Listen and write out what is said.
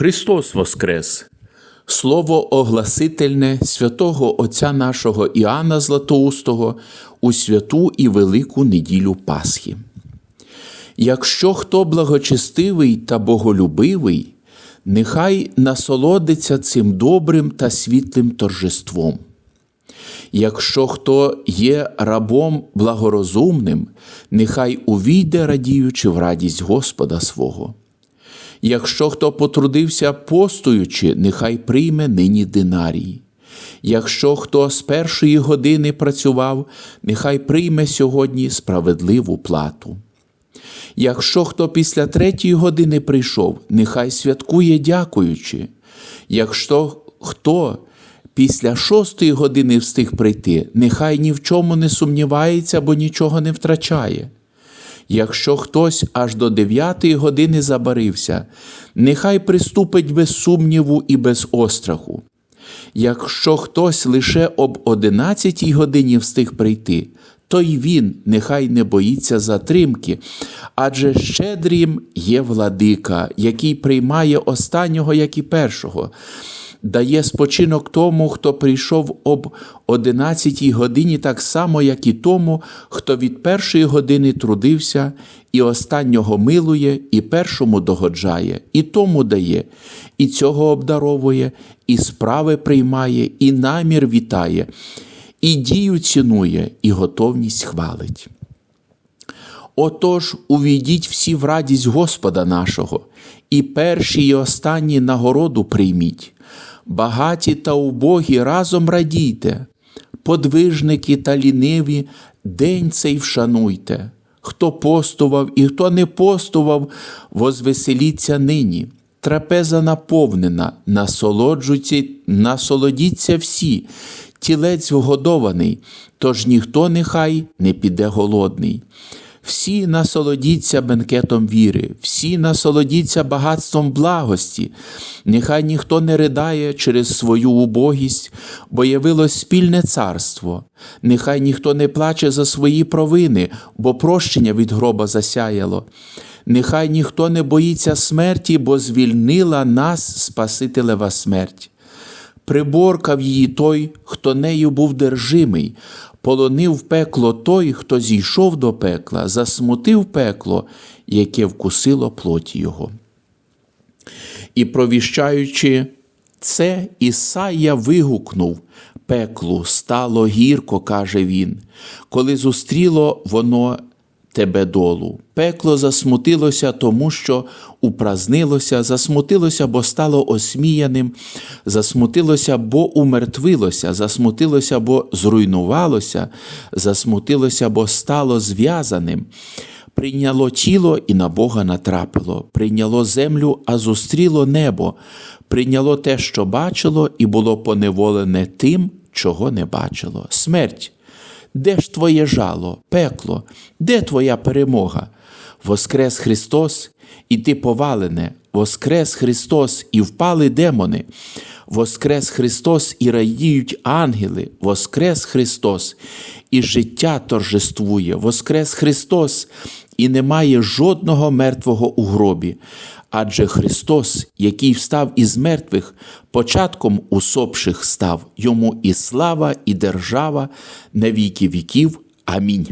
Христос Воскрес! Слово огласительне святого Отця нашого Іоанна Златоустого у святу і велику неділю Пасхи. Якщо хто благочестивий та боголюбивий, нехай насолодиться цим добрим та світлим торжеством. Якщо хто є рабом благорозумним, нехай увійде, радіючи в радість Господа свого. Якщо хто потрудився постуючи, нехай прийме нині динарій. Якщо хто з першої години працював, нехай прийме сьогодні справедливу плату. Якщо хто після третьої години прийшов, нехай святкує дякуючи. Якщо хто після шостої години встиг прийти, нехай ні в чому не сумнівається, бо нічого не втрачає. Якщо хтось аж до дев'ятої години забарився, нехай приступить без сумніву і без остраху. Якщо хтось лише об одинадцятій годині встиг прийти, то й він нехай не боїться затримки, адже щедрім є владика, який приймає останнього, як і першого, дає спочинок тому, хто прийшов об одинадцятій годині, так само, як і тому, хто від першої години трудився, і останнього милує, і першому догоджає, і тому дає, і цього обдаровує, і справи приймає, і намір вітає, і дію цінує, і готовність хвалить. Отож, увійдіть всі в радість Господа нашого, і перші і останні нагороду прийміть, багаті та убогі разом радійте, подвижники та ліниві, день цей вшануйте. Хто постував і хто не постував, возвеселіться нині. Трапеза наповнена, насолоджуйте, насолодіться всі, тілець вгодований, тож ніхто нехай не піде голодний. Всі насолодіться бенкетом віри, всі насолодіться багатством благості, нехай ніхто не ридає через свою убогість, бо явилось спільне царство, нехай ніхто не плаче за свої провини, бо прощення від гроба засяяло. Нехай ніхто не боїться смерті, бо звільнила нас Спасителева смерть. Приборкав її той, хто нею був держимий, полонив пекло той, хто зійшов до пекла, засмутив пекло, яке вкусило плоті його. І провіщаючи це, Ісая вигукнув пеклу, стало гірко, каже він, коли зустріло воно тебе долу. Пекло засмутилося, тому що упразнилося, засмутилося, бо стало осміяним, засмутилося, бо умертвилося, засмутилося, бо зруйнувалося, засмутилося, бо стало зв'язаним. Прийняло тіло і на Бога натрапило, прийняло землю, а зустріло небо, прийняло те, що бачило, і було поневолене тим, чого не бачило. Смерть. Де ж твоє жало, пекло, де твоя перемога? Воскрес Христос, і ти повалене, Воскрес Христос, і впали демони, Воскрес Христос, і радіють ангели, Воскрес Христос, і життя торжествує, Воскрес Христос, і немає жодного мертвого у гробі. Адже Христос, який встав із мертвих, початком усопших став, йому і слава, і держава на віки віків. Амінь.